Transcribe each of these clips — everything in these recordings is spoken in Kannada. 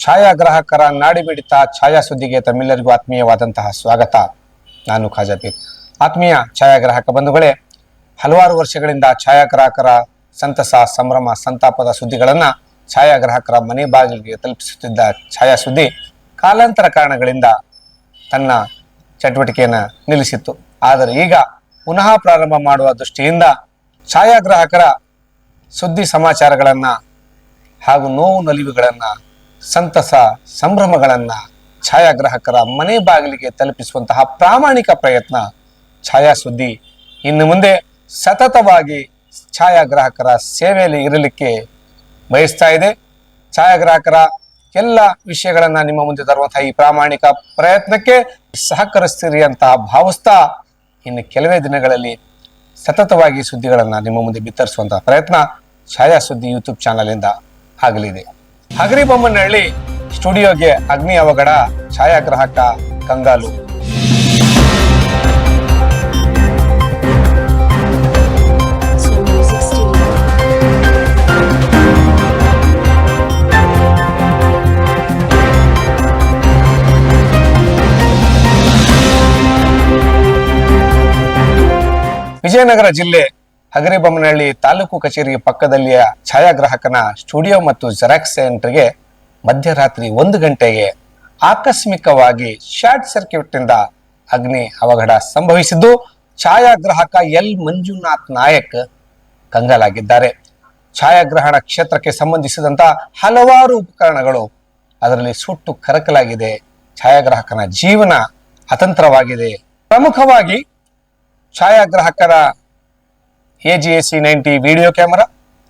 ಛಾಯಾಗ್ರಾಹಕರ ನಾಡಿಮಿಡಿತ ಛಾಯಾ ಸುದ್ದಿಗೆ ತಮ್ಮೆಲ್ಲರಿಗೂ ಆತ್ಮೀಯವಾದಂತಹ ಸ್ವಾಗತ. ನಾನು ಖಾಜಾಪೀರ್ ಆತ್ಮೀಯ ಛಾಯಾಗ್ರಾಹಕ ಬಂಧುಗಳೇ, ಹಲವಾರು ವರ್ಷಗಳಿಂದ ಛಾಯಾಗ್ರಾಹಕರ ಸಂತಸ, ಸಂಭ್ರಮ, ಸಂತಾಪದ ಸುದ್ದಿಗಳನ್ನು ಛಾಯಾಗ್ರಾಹಕರ ಮನೆ ಬಾಗಿಲಿಗೆ ತಲುಪಿಸುತ್ತಿದ್ದ ಛಾಯಾ ಸುದ್ದಿ ಕಾಲಾಂತರ ಕಾರಣಗಳಿಂದ ತನ್ನ ಚಟುವಟಿಕೆಯನ್ನು ನಿಲ್ಲಿಸಿತ್ತು. ಆದರೆ ಈಗ ಪುನಃ ಪ್ರಾರಂಭ ಮಾಡುವ ದೃಷ್ಟಿಯಿಂದ ಛಾಯಾಗ್ರಾಹಕರ ಸುದ್ದಿ ಸಮಾಚಾರಗಳನ್ನು ಹಾಗೂ ನೋವು ನಲಿವುಗಳನ್ನು ಸಂತಸ, ಸಂಭ್ರಮಗಳನ್ನು ಛಾಯಾಗ್ರಾಹಕರ ಮನೆ ಬಾಗಿಲಿಗೆ ತಲುಪಿಸುವಂತಹ ಪ್ರಾಮಾಣಿಕ ಪ್ರಯತ್ನ ಛಾಯಾ ಸುದ್ದಿ ಇನ್ನು ಮುಂದೆ ಸತತವಾಗಿ ಛಾಯಾಗ್ರಾಹಕರ ಸೇವೆಯಲ್ಲಿ ಇರಲಿಕ್ಕೆ ಬಯಸ್ತಾ ಇದೆ. ಛಾಯಾಗ್ರಾಹಕರ ಎಲ್ಲ ವಿಷಯಗಳನ್ನು ನಿಮ್ಮ ಮುಂದೆ ತರುವಂತಹ ಈ ಪ್ರಾಮಾಣಿಕ ಪ್ರಯತ್ನಕ್ಕೆ ಸಹಕರಿಸ್ತೀರಿ ಅಂತ ಭಾವಿಸ್ತಾ ಇನ್ನು ಕೆಲವೇ ದಿನಗಳಲ್ಲಿ ಸತತವಾಗಿ ಸುದ್ದಿಗಳನ್ನು ನಿಮ್ಮ ಮುಂದೆ ಬಿತ್ತರಿಸುವಂತಹ ಪ್ರಯತ್ನ ಛಾಯಾ ಸುದ್ದಿ ಯೂಟ್ಯೂಬ್ ಚಾನಲಿಂದ ಆಗಲಿದೆ. ಹಗರಿಬೊಮ್ಮನಹಳ್ಳಿ ಸ್ಟುಡಿಯೋಗೆ ಅಗ್ನಿ ಅವಘಡ ಛಾಯಾಗ್ರಾಹಕ ಕಂಗಾಲು. ವಿಜಯನಗರ ಜಿಲ್ಲೆ ಹಗರಿಬೊಮ್ಮನಹಳ್ಳಿ ತಾಲೂಕು ಕಚೇರಿ ಪಕ್ಕದಲ್ಲಿಯ ಛಾಯಾಗ್ರಾಹಕನ ಸ್ಟುಡಿಯೋ ಮತ್ತು ಜೆರಾಕ್ಸ್ ಸೆಂಟರ್ಗೆ ಮಧ್ಯರಾತ್ರಿ ಒಂದು ಗಂಟೆಗೆ ಆಕಸ್ಮಿಕವಾಗಿ ಶಾರ್ಟ್ ಸರ್ಕ್ಯೂಟ್ನಿಂದ ಅಗ್ನಿ ಅವಘಡ ಸಂಭವಿಸಿದ್ದು, ಛಾಯಾಗ್ರಾಹಕ ಎಲ್. ಮಂಜುನಾಥ್ ನಾಯಕ್ ಕಂಗಾಲಾಗಿದ್ದಾರೆ. ಛಾಯಾಗ್ರಹಣ ಕ್ಷೇತ್ರಕ್ಕೆ ಸಂಬಂಧಿಸಿದಂತ ಹಲವಾರು ಉಪಕರಣಗಳು ಅದರಲ್ಲಿ ಸುಟ್ಟು ಕರಕಲಾಗಿದೆ. ಛಾಯಾಗ್ರಾಹಕನ ಜೀವನ ಅತಂತ್ರವಾಗಿದೆ. ಪ್ರಮುಖವಾಗಿ ಛಾಯಾಗ್ರಾಹಕರ A G S C ninety video camera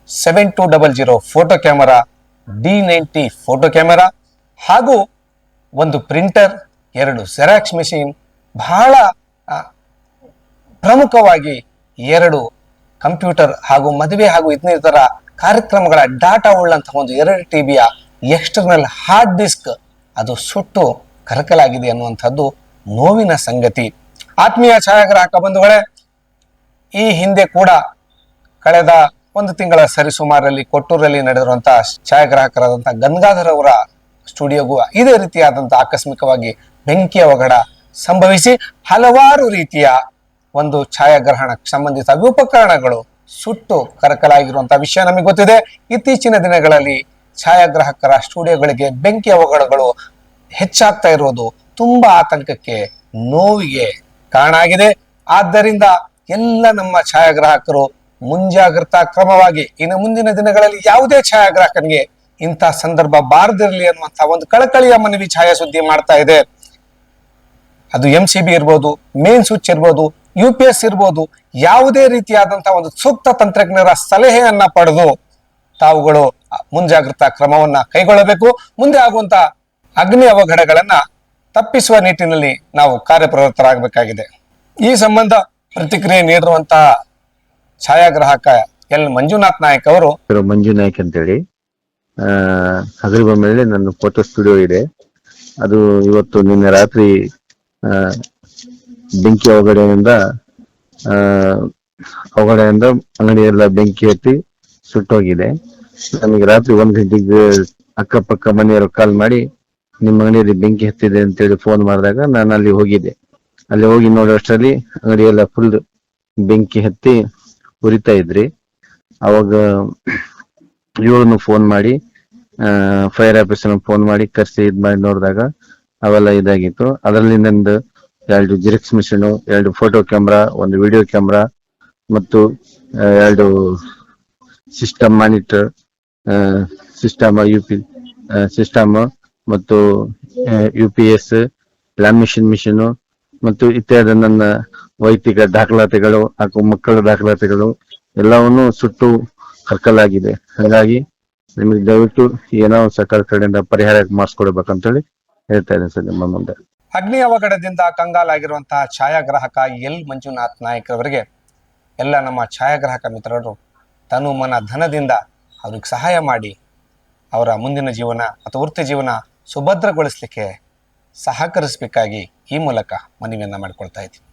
seven two double zero photo camera D ninety photo camera ಹಾಗೂ ಒಂದು ಪ್ರಿಂಟರ್ ಎರಡು ಸೆರಾಕ್ಸ್ ಮೆಷಿನ್ ಬಹಳ ಪ್ರಮುಖವಾಗಿ ಎರಡು ಕಂಪ್ಯೂಟರ್ ಹಾಗೂ ಮದುವೆ ಹಾಗೂ ಇನ್ನಿತರ ಕಾರ್ಯಕ್ರಮಗಳ ಡಾಟಾ ಉಳ್ಳಂತಹ ಒಂದು ಎರಡು ಟಿ ಬಿಯ ಎಕ್ಸ್ಟರ್ನಲ್ ಹಾರ್ಡ್ ಡಿಸ್ಕ್ ಅದು ಸುಟ್ಟು ಕರಕಲಾಗಿದೆ ಅನ್ನುವಂಥದ್ದು ನೋವಿನ ಸಂಗತಿ. ಆತ್ಮೀಯ ಛಾಯಾಗ್ರಾಹಕ ಬಂಧುಗಳೇ ಈ ಹಿಂದೆ ಕೂಡ ಕಳೆದ ಒಂದು ತಿಂಗಳ ಸರಿಸುಮಾರಲ್ಲಿ ಕೊಟ್ಟೂರಲ್ಲಿ ನಡೆದಿರುವಂತಹ ಛಾಯಾಗ್ರಾಹಕರಾದಂತಹ ಗಂಗಾಧರ್ ಅವರ ಸ್ಟುಡಿಯೋಗೂ ಇದೇ ರೀತಿಯಾದಂತಹ ಆಕಸ್ಮಿಕವಾಗಿ ಬೆಂಕಿ ಅವಘಡ ಸಂಭವಿಸಿ ಹಲವಾರು ರೀತಿಯ ಒಂದು ಛಾಯಾಗ್ರಹಣಕ್ಕೆ ಸಂಬಂಧಿತ ಉಪಕರಣಗಳು ಸುಟ್ಟು ಕರಕಲಾಗಿರುವಂತಹ ವಿಷಯ ನಮಗೆ ಗೊತ್ತಿದೆ. ಇತ್ತೀಚಿನ ದಿನಗಳಲ್ಲಿ ಛಾಯಾಗ್ರಾಹಕರ ಸ್ಟುಡಿಯೋಗಳಿಗೆ ಬೆಂಕಿ ಅವಘಡಗಳು ಹೆಚ್ಚಾಗ್ತಾ ಇರೋದು ತುಂಬಾ ಆತಂಕಕ್ಕೆ ನೋವಿಗೆ ಕಾರಣ ಆಗಿದೆ. ಆದ್ದರಿಂದ ಎಲ್ಲ ನಮ್ಮ ಛಾಯಾಗ್ರಾಹಕರು ಮುಂಜಾಗ್ರತಾ ಕ್ರಮವಾಗಿ ಇನ್ನು ಮುಂದಿನ ದಿನಗಳಲ್ಲಿ ಯಾವುದೇ ಛಾಯಾಗ್ರಾಹಕನಿಗೆ ಇಂತಹ ಸಂದರ್ಭ ಬಾರದಿರಲಿ ಅನ್ನುವಂತಹ ಒಂದು ಕಳಕಳಿಯ ಮನವಿ ಛಾಯಾ ಸುದ್ದಿ ಮಾಡ್ತಾ ಇದೆ. ಅದು ಎಂ ಸಿ ಬಿ ಇರ್ಬೋದು ಮೇನ್ ಸ್ವಿಚ್ ಇರ್ಬೋದು ಯು ಪಿ ಎಸ್ ಇರ್ಬೋದು, ಯಾವುದೇ ರೀತಿಯಾದಂತಹ ಒಂದು ಸೂಕ್ತ ತಂತ್ರಜ್ಞರ ಸಲಹೆಯನ್ನ ಪಡೆದು ತಾವುಗಳು ಮುಂಜಾಗ್ರತಾ ಕ್ರಮವನ್ನ ಕೈಗೊಳ್ಳಬೇಕು. ಮುಂದೆ ಆಗುವಂತ ಅಗ್ನಿ ಅವಘಡಗಳನ್ನ ತಪ್ಪಿಸುವ ನಿಟ್ಟಿನಲ್ಲಿ ನಾವು ಕಾರ್ಯಪ್ರವೃತ್ತರಾಗಬೇಕಾಗಿದೆ. ಈ ಸಂಬಂಧ ಪ್ರತಿಕ್ರಿಯೆ ನೀಡಿರುವಂತಹ ಛಾಯಾಗ್ರಾಹಕ ಎಲ್. ಮಂಜುನಾಥ್ ನಾಯಕ್ ಅವರು. ಮಂಜು ಹೇಳಿ ಅಂತೇಳಿ. ಆ ಮೇಲೆ ನನ್ನ ಫೋಟೋ ಸ್ಟುಡಿಯೋ ಇದೆ. ಅದು ಇವತ್ತು ನಿನ್ನೆ ರಾತ್ರಿ ಬೆಂಕಿ ಅವಘಡೆಯಿಂದ ಅವಘಡೆಯಿಂದ ಅಂಗಡಿ ಎಲ್ಲ ಬೆಂಕಿ ಹತ್ತಿ ಸುಟ್ಟೋಗಿದೆ. ನಮಗೆ ರಾತ್ರಿ ಒಂದ್ ಗಂಟೆಗೆ ಅಕ್ಕಪಕ್ಕ ಮನೆಯವರು ಕಾಲ್ ಮಾಡಿ, ನಿಮ್ಮ ಅಂಗಡಿಯಲ್ಲಿ ಬೆಂಕಿ ಹತ್ತಿದೆ ಅಂತೇಳಿ ಫೋನ್ ಮಾಡಿದಾಗ ನಾನು ಅಲ್ಲಿ ಹೋಗಿದ್ದೆ. ಅಲ್ಲಿ ಹೋಗಿ ನೋಡೋಷ್ಟರಲ್ಲಿ ಅಂಗಡಿ ಎಲ್ಲ ಫುಲ್ ಬೆಂಕಿ ಹತ್ತಿ ಉರಿತಾ ಇದ್ರಿ. ಅವಾಗ ಇವ್ರನ್ನು ಫೋನ್ ಮಾಡಿ ಫೈರ್ ಆಫೀಸರ್ ಫೋನ್ ಮಾಡಿ ಕರ್ಸಿ ಇದ್ ಮಾಡಿ ನೋಡಿದಾಗ ಅವೆಲ್ಲ ಇದಾಗಿತ್ತು. ಅದರಲ್ಲಿ ನಂದು ಎರಡು ಜಿರಿಕ್ಸ್ ಮಿಷಿನ್ ಎರಡು ಫೋಟೋ ಕ್ಯಾಮ್ರಾ ಒಂದು ವಿಡಿಯೋ ಕ್ಯಾಮ್ರಾ ಮತ್ತು ಎರಡು system monitor system U P system ಮತ್ತು U P S lamination machine ಮತ್ತು ಇತ್ಯಾದಿ ನನ್ನ ವೈಯಕ್ತಿಕ ದಾಖಲಾತಿಗಳು ಹಾಗೂ ಮಕ್ಕಳ ದಾಖಲಾತಿಗಳು ಎಲ್ಲವನ್ನು ಸುಟ್ಟು ಹರ್ಕಲಾಗಿದೆ. ಹಾಗಾಗಿ ನಿಮಗೆ ದಯವಿಟ್ಟು ಏನೋ ಸರ್ಕಾರ ಕಡೆಯಿಂದ ಪರಿಹಾರ ಮಾಡಿಸ್ಕೊಡ್ಬೇಕಂತೇಳಿ ಹೇಳ್ತಾ ಇದ್ದೀನಿ ಸರ್ ನಿಮ್ಮ ಮುಂದೆ. ಅಗ್ನಿ ಅವಘಡದಿಂದ ಕಂಗಾಲಾಗಿರುವಂತಹ ಛಾಯಾಗ್ರಾಹಕ ಎಲ್ ಮಂಜುನಾಥ್ ನಾಯಕ್ ಅವರಿಗೆ ಎಲ್ಲ ನಮ್ಮ ಛಾಯಾಗ್ರಾಹಕ ಮಿತ್ರರು ತನು ಮನ ಧನದಿಂದ ಅವ್ರಿಗೆ ಸಹಾಯ ಮಾಡಿ ಅವರ ಮುಂದಿನ ಜೀವನ ಅಥವಾ ವೃತ್ತಿ ಜೀವನ ಸುಭದ್ರಗೊಳಿಸಲಿಕ್ಕೆ ಸಹಕರಿಸಬೇಕಾಗಿ ಈ ಮೂಲಕ ಮನವಿಯನ್ನು ಮಾಡಿಕೊಳ್ತಾ ಇದ್ದೀವಿ